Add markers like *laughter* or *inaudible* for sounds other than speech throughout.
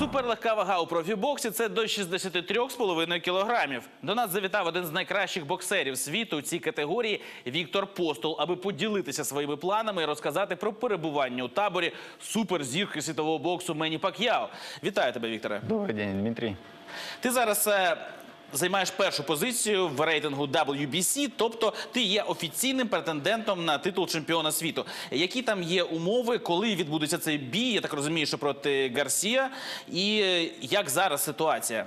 Суперлегка вага у профібоксі це до 63,5 кілограмів. До нас завітав один з найкращих боксерів світу у цій категорії Віктор Постол, аби поділитися своїми планами і розказати про перебування у таборі суперзірки світового боксу Мені Пак'яо. Вітаю тебе, Вікторе. Добрий день, Дмитрій. Ти зараз е, займаєш першу позицію в рейтингу WBC, тобто ти є офіційним претендентом на титул чемпіона світу. Які там є умови, коли відбудеться цей бій? Я так розумію, що проти Гарсія, і е, як зараз ситуація?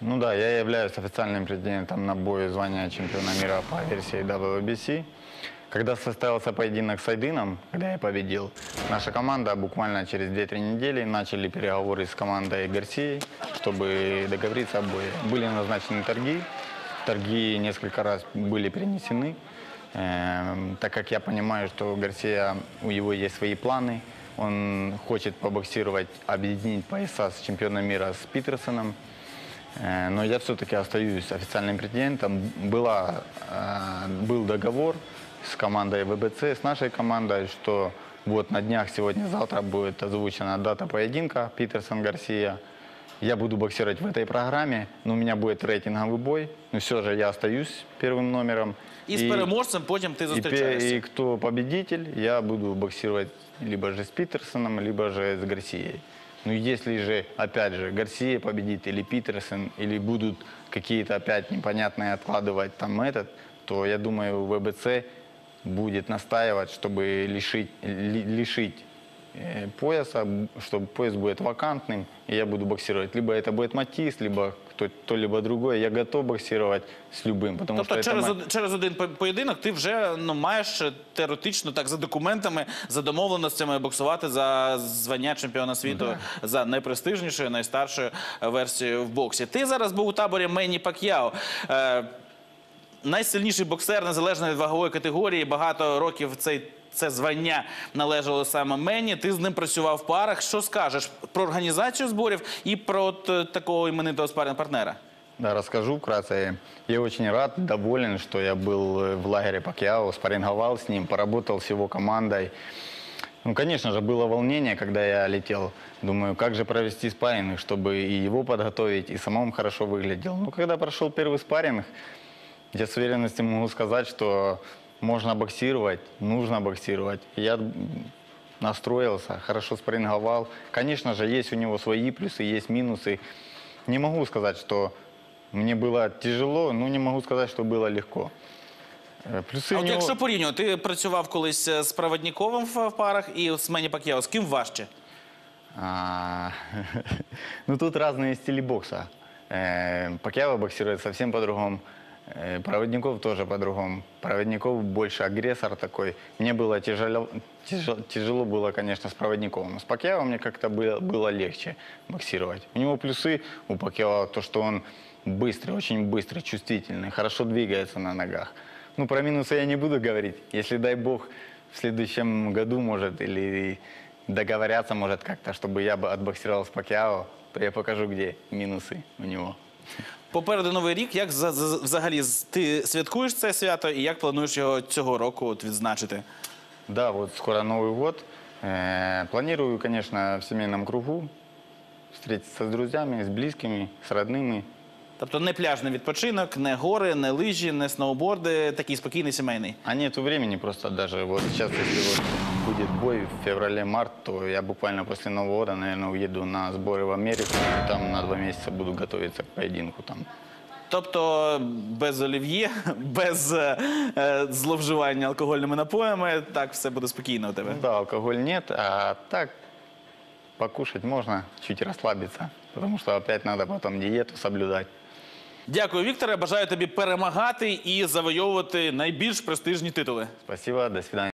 Ну да, я являюсь официальным претендентом на бой звания чемпиона мира по версии WBC. Когда состоялся поединок с Айдином, когда я победил, наша команда буквально через 2-3 недели начали переговоры с командой Гарсии, чтобы договориться о бое. Были назначены торги, торги несколько раз были перенесены, Эм, так как я понимаю, что Гарсия, у него есть свои планы, он хочет побоксировать, объединить пояса с чемпионом мира с Питерсоном, Э, Но я все-таки остаюсь официальным претендентом. Была, э, был договор с командой ВБЦ, с нашей командой, что вот на днях, сегодня-завтра будет озвучена дата поединка Питерсон-Гарсия. Я буду боксировать в этой программе, но у меня будет рейтинговый бой. Но все же я остаюсь первым номером. І з переможцем потім ти и, пе- зустрічаєшся. и кто победитель, я буду боксировать либо же с Питерсоном, либо же с Гарсией. Ну, если же, опять же, Гарсия победит или Питерсон, или будут какие-то опять непонятные откладывать там этот, то я думаю, ВБЦ будет настаивать, чтобы лишить, ли- лишить э, пояса, б- что пояс будет вакантным, и я буду боксировать. Либо это будет Матис, либо кто- кто-либо другой. Я готов боксировать с любым, потому Тобто что это через, мо- од- через один по- поєдинок ти вже ну, маєш е, теоретично так за документами, за домовленостями боксувати за звання чемпіона світу за найпрестижнішою, найстаршою е, версією в боксі. Ти зараз був у таборі Мені Пак'яо. Е, найсильніший боксер незалежно від вагової категорії. Багато років цей. Це звання належало саме мені. Ти з ним працював в парах. Що скажеш про організацію зборів і про от, е, такого іменитого спарринг-партнера? Да, расскажу вкратце. Я очень рад, доволен, что я был э, в лагере Пакьяо, спарринговал с ним, поработал с его командой. Ну, конечно же, было волнение, когда я летел. Думаю, как же провести спарринг, чтобы и его подготовить, и самому хорошо выглядел. Ну, когда прошел первый спарринг, я с уверенностью могу сказать, что можно боксировать, нужно боксировать. Я м, настроился, хорошо спарринговал. Конечно же, есть у него свои плюсы, есть минусы. Не могу сказать, что мне было тяжело, но не могу сказать, что было легко. Э, Плюсы А у от него... якщо порівнювати, ти працював колись е, з Проводніковим в в парах і з Мені Пак'яо. З ким важче? А, *laughs* Ну, тут разные стили бокса. Э, Пакьяо боксирует совсем по-другому. Э, Проводников тоже по-другому. Проводников больше агрессор такой. Мне было тяжело, тяжело, тяжело было, конечно, с Проводниковым. С Пакьяо мне как-то было, было легче боксировать. У него плюсы у Пакьяо то, что он быстрый, очень быстрый, чувствительный, хорошо двигается на ногах. Ну, про минусы я не буду говорить. Если, дай бог, в следующем году, может, или договорятся, может, как-то, чтобы я бы отбоксировал с Пакьяо, то я покажу, где минусы у него. Попереду новий рік. Як за- за- взагалі з- ти святкуєш це свято і як плануєш його цього року от відзначити? Да, вот скоро Новый год. Э, Планирую, конечно, в семейном кругу встретиться с друзьями, с близкими, с родными. Тобто не пляжний відпочинок, не гори, не лижі, не сноуборди, такий спокійний сімейний. А нету времени просто даже. Вот сейчас, если вот будет бой в феврале-март, то я буквально после Нового года, наверное, уеду на сборы в Америку. И там на два месяца буду готовиться к поединку там. Тобто без олів'є, *laughs* без е, е, зловживання алкогольними напоями, так все буде спокійно у тебе. Да, алкоголь нет, а так покушать можно, чуть расслабиться. Потому что опять надо потом диету соблюдать. Дякую, Вікторе. Бажаю тобі перемагати і завойовувати найбільш престижні титули. Спасибо, до свидания.